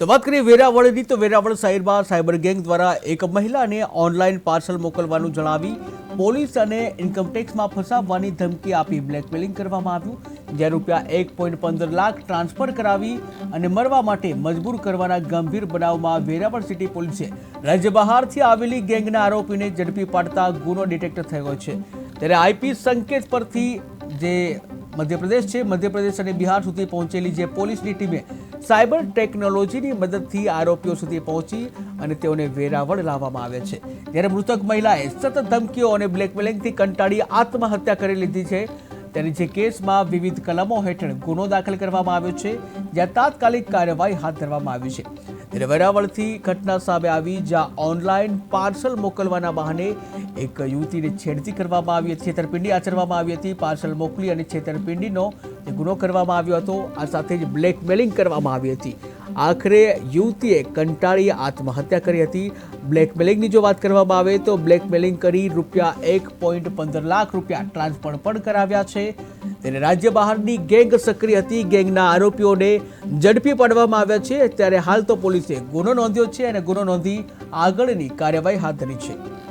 તો વાત કરીએ વેરાવળની, તો વેરાવળ શહેરમાં સાયબર ગેંગ દ્વારા એક મહિલાને ઓનલાઈન પાર્સલ મોકલવાનું જણાવી પોલીસ અને ઇન્કમટેક્સમાં ફસાવવાની ધમકી આપી. બ્લેકમેલિંગ કરવામાં આવ્યું, જ્યાં રૂપિયા એક પોઈન્ટ પંદર લાખ ટ્રાન્સફર કરાવી અને મરવા માટે મજબૂર કરવાના ગંભીર બનાવમાં વેરાવળ સિટી પોલીસે રાજ્ય બહારથી આવેલી ગેંગના આરોપીને ઝડપી પાડતા ગુનો ડિટેક્ટ થયો છે. ત્યારે આઈપી સંકેત પરથી જે મધ્યપ્રદેશ છે. મધ્યપ્રદેશ અને બિહાર સુધી પહોંચેલી જે પોલીસની ટીમે સાયબર ટેકનોલોજીની મદદથી આરોપીઓ સુધી પહોંચી અને તેઓને વેરાવળ લાવવામાં આવે છે. ત્યારે મૃતક મહિલાએ સતત ધમકીઓ અને બ્લેકમેલિંગથી કંટાળી આત્મહત્યા કરી લીધી છે, ત્યારે જે કેસમાં વિવિધ કલમો હેઠળ ગુનો દાખલ કરવામાં આવ્યો છે, જ્યાં તાત્કાલિક કાર્યવાહી હાથ ધરવામાં આવી છે. ત્યારે ઘટના સામે આવી, જ્યાં ઓનલાઈન પાર્સલ મોકલવાના બહાને એક યુવતીને છેડતી કરવામાં આવી હતી, છેતરપિંડી આચરવામાં આવી હતી. પાર્સલ મોકલી અને છેતરપિંડીનો ગુનો કરવામાં આવ્યો હતો, આ સાથે જ બ્લેકમેલિંગ કરવામાં આવી હતી. આખરે યુવતીએ કંટાળી આત્મહત્યા કરી હતી. બ્લેકમેલિંગની જો વાત કરવામાં આવે તો બ્લેકમેલિંગ કરી રૂપિયા એક પોઈન્ટ પંદર લાખ રૂપિયા ટ્રાન્સફર પણ કરાવ્યા છે. ત્યારે રાજ્ય બહારની ગેંગ સક્રિય હતી. ગેંગના આરોપીઓને ઝડપી પાડવામાં આવ્યા છે. ત્યારે હાલ તો પોલીસે ગુનો નોંધ્યો છે અને ગુનો નોંધી આગળની કાર્યવાહી હાથ ધરી છે.